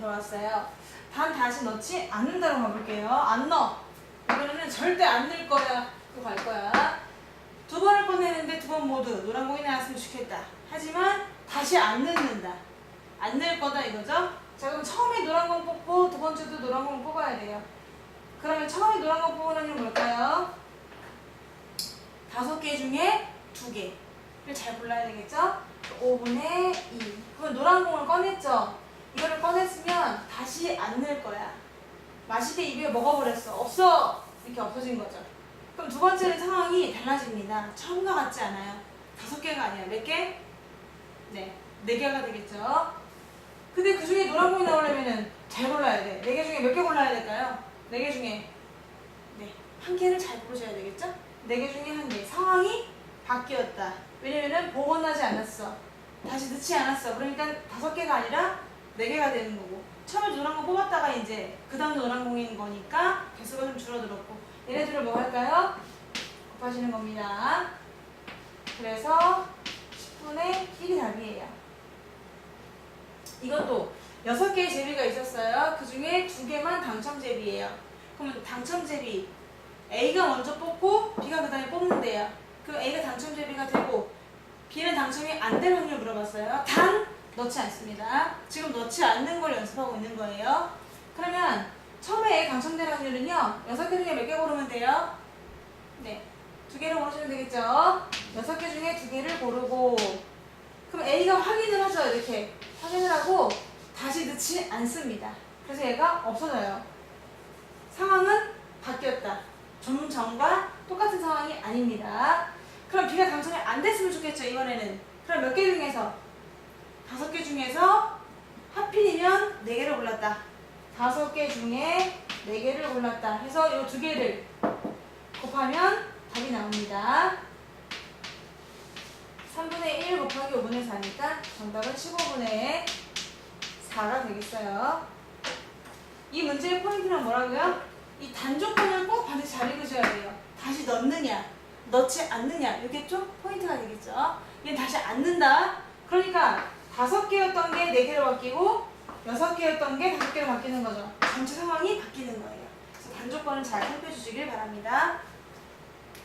들어왔어요. 반 다시 넣지 않는다고 가볼게요. 안 넣어. 이번에는 절대 안 넣을 거야. 그거 갈 거야. 두 번을 꺼내는데 두 번 모두 노란 공이 나왔으면 좋겠다. 하지만 다시 안 넣는다. 안 넣을 거다 이거죠? 자 그럼 처음에 노란 공 뽑고 두 번째도 노란 공 뽑아야 돼요. 그러면 처음에 노란 공 뽑으는 게 뭘까요? 다섯 개 중에 두 개를 잘 골라야 되겠죠? 5분의 2. 그럼 노란 공을 꺼냈죠? 꺼냈으면 다시 안 넣을 거야. 맛있게 입에 먹어버렸어. 없어! 이렇게 없어진 거죠. 그럼 두 번째는 상황이 달라집니다. 처음과 같지 않아요. 다섯 개가 아니라 몇 개? 네, 네 개가 되겠죠. 근데 그 중에 노란 공이 나오려면은 잘 골라야 돼. 네 개 중에 몇 개 골라야 될까요? 네 개 중에 네, 한 개를 잘 고르셔야 되겠죠? 네 개 중에 한 개. 상황이 바뀌었다. 왜냐면은 복원하지 않았어. 다시 넣지 않았어. 그러니까 다섯 개가 아니라 네 개가 되는 거고. 처음에 노란 공 뽑았다가 이제 그 다음 노란 공인 거니까 개수가 좀 줄어들었고. 얘네들을 뭐 할까요? 곱하시는 겁니다. 그래서 10분의 1이 답이에요. 이것도 여섯 개의 제비가 있었어요. 그 중에 두 개만 당첨 제비예요. 그러면 당첨 제비 A가 먼저 뽑고 B가 그 다음에 뽑는데요. 그럼 A가 당첨 제비가 되고 B는 당첨이 안 될 확률 물어봤어요. 단 넣지 않습니다. 지금 넣지 않는 걸 연습하고 있는 거예요. 그러면 처음에 A 당첨될 확률은요. 여섯 개 중에 몇 개 고르면 돼요? 네. 두 개를 고르시면 되겠죠? 여섯 개 중에 두 개를 고르고 그럼 A가 확인을 하죠. 이렇게 확인을 하고 다시 넣지 않습니다. 그래서 얘가 없어져요. 상황은 바뀌었다. 좀 전과 똑같은 상황이 아닙니다. 그럼 B가 당첨이 안 됐으면 좋겠죠, 이번에는. 그럼 몇 개 중에서? 다섯 개 중에서 하필이면 네 개를 골랐다. 다섯 개 중에 네 개를 골랐다. 해서 이 두 개를 곱하면 답이 나옵니다. 3분의 1 곱하기 5분의 4니까 정답은 15분의 4가 되겠어요. 이 문제의 포인트는 뭐라고요? 이 단조건을 꼭 반드시 잘 읽으셔야 돼요. 다시 넣느냐, 넣지 않느냐, 이게 좀 포인트가 되겠죠. 얘는 다시 않는다. 그러니까 다섯 개였던 게 네 개로 바뀌고 여섯 개였던 게 다섯 개로 바뀌는 거죠. 전체 상황이 바뀌는 거예요. 그래서 단조건을 잘 살펴주시길 바랍니다.